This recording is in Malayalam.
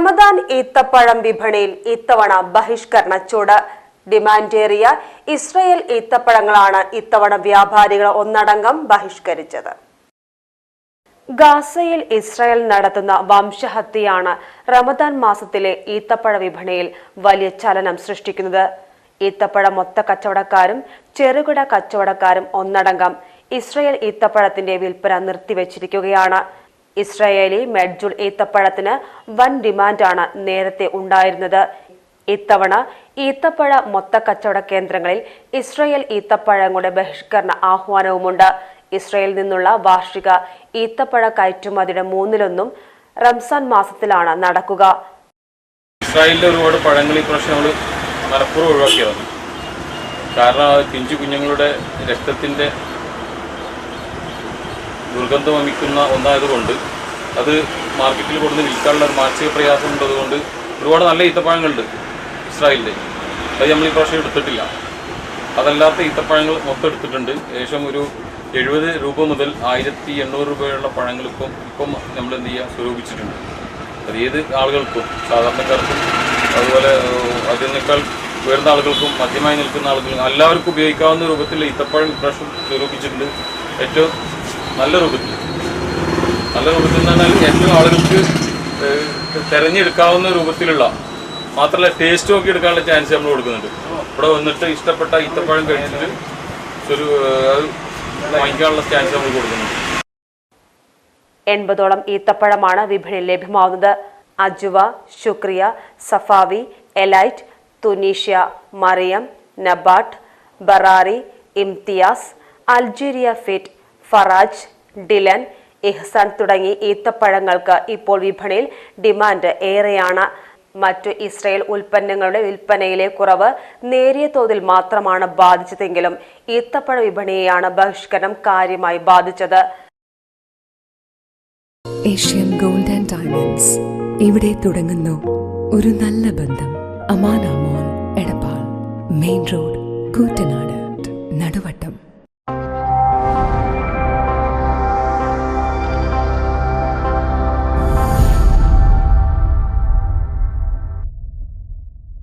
റമദാൻ ഈത്തപ്പഴം വിപണിയിൽ ഇത്തവണ ബഹിഷ്കരണ ചൂട്. ഡിമാൻഡേറിയ ഇസ്രയേൽ ഈത്തപ്പഴങ്ങളാണ് ഇത്തവണ വ്യാപാരികൾ ഒന്നടങ്കം ബഹിഷ്കരിച്ചത്. ഗാസയിൽ ഇസ്രായേൽ നടത്തുന്ന വംശഹത്യയാണ് റമദാൻ മാസത്തിലെ ഈത്തപ്പഴ വിപണിയിൽ വലിയ ചലനം സൃഷ്ടിക്കുന്നത്. ഈത്തപ്പഴ മൊത്ത കച്ചവടക്കാരും ചെറുകിട കച്ചവടക്കാരും ഒന്നടങ്കം ഇസ്രയേൽ ഈത്തപ്പഴത്തിന്റെ വിൽപ്പന നിർത്തിവച്ചിരിക്കുകയാണ്. ഇസ്രായേലി മെഡ്ജുൾ ഈത്തപ്പഴത്തിന് വൻ ഡിമാൻഡാണ് നേരത്തെ ഉണ്ടായിരുന്നത്. ഇത്തവണ ഈത്തപ്പഴ മൊത്ത കച്ചവട കേന്ദ്രങ്ങളിൽ ഇസ്രായേൽ ഈത്തപ്പഴങ്ങളുടെ ബഹിഷ്കരണ ആഹ്വാനവുമുണ്ട്. ഇസ്രായേലിൽ നിന്നുള്ള വാർഷിക ഈത്തപ്പഴ കയറ്റുമതിയുടെ മൂന്നിലൊന്നും റംസാൻ മാസത്തിലാണ് നടക്കുക. ഇസ്രായേലിലെ ഒരുപാട് പഴങ്ങൾ ഈ പ്രാവശ്യം നമ്മൾ മലപ്പുറം ഒഴിവാക്കിയതാണ്. കാരണം പിഞ്ചു കുഞ്ഞുങ്ങളുടെ രക്തത്തിന്റെ ദുർഗന്ധം വമിക്കുന്ന ഒന്നായതുകൊണ്ട് അത് മാർക്കറ്റിൽ കൊടുത്ത് വിൽക്കാനുള്ള മാനസിക പ്രയാസം ഉള്ളതുകൊണ്ട് ഒരുപാട് നല്ല ഈത്തപ്പഴങ്ങളുണ്ട് ഇസ്രായേലിന്റെ. അത് നമ്മൾ ഈ പ്രാവശ്യം എടുത്തിട്ടില്ല. അതല്ലാത്ത ഈത്തപ്പഴങ്ങൾ മൊത്തം എടുത്തിട്ടുണ്ട്. ഏകദേശം ഒരു എഴുപത് രൂപ മുതൽ ആയിരത്തി എണ്ണൂറ് രൂപയുള്ള പഴങ്ങൾ ഇപ്പം ഇപ്പം നമ്മൾ എന്ത് ചെയ്യുക? സ്വരൂപിച്ചിട്ടുണ്ട്. അത് ഏത് ആളുകൾക്കും സാധാരണക്കാർക്കും അതുപോലെ അതിനേക്കാൾ ഉയർന്ന ആളുകൾക്കും മധ്യമായി നിൽക്കുന്ന ആളുകൾക്കും എല്ലാവർക്കും ഉപയോഗിക്കാവുന്ന രൂപത്തിൽ ഈത്തപ്പഴം ഇപ്രാവശ്യം സ്വരൂപിച്ചിട്ടുണ്ട്. ഏറ്റവും നല്ല രൂപത്തിൽ നല്ല രൂപത്തിൽ എന്ന് പറഞ്ഞാൽ ഏറ്റവും ആളുകൾക്ക് തിരഞ്ഞെടുക്കാവുന്ന രൂപത്തിലുള്ള മാത്രമല്ല ടേസ്റ്റ് നോക്കി എടുക്കാനുള്ള ചാൻസ് നമ്മൾ കൊടുക്കുന്നുണ്ട്. ഇവിടെ വന്നിട്ട് ഇഷ്ടപ്പെട്ട ഈത്തപ്പഴം കഴിച്ചിട്ട് ഒരു വാങ്ങിക്കാനുള്ള ചാൻസ് നമ്മൾ കൊടുക്കുന്നുണ്ട്. എൺപതോളം ഈത്തപ്പഴമാണ് വിപണിയിൽ ലഭ്യമാവുന്നത്. അജുവ ശുക്രിയ സഫാവി എലൈറ്റ് തുനീഷ്യ മറിയം നബാട്ട് ബറാറി ഇംതിയാസ് അൾജീരിയ ഫിറ്റ് ഫറാജ് ഡിലൻ ഇഹ്സാൻ തുടങ്ങി ഈത്തപ്പഴങ്ങൾക്ക് ഇപ്പോൾ വിപണിയിൽ ഡിമാൻഡ് ഏറെയാണ്. മറ്റു ഇസ്രയേൽ ഉൽപ്പന്നങ്ങളുടെ വിൽപ്പനയിലെ കുറവ് നേരിയ തോതിൽ മാത്രമാണ് ബാധിച്ചതെങ്കിലും ഈത്തപ്പഴ വിപണിയെയാണ് ബഹിഷ്കരണം കാര്യമായി ബാധിച്ചത്. Asian gold and diamonds. ഇവിടെ തുടങ്ങുന്നു ഒരു നല്ല ബന്ധം. അമാനാമോൾ എടപ്പാൾ. Main road Koottanad.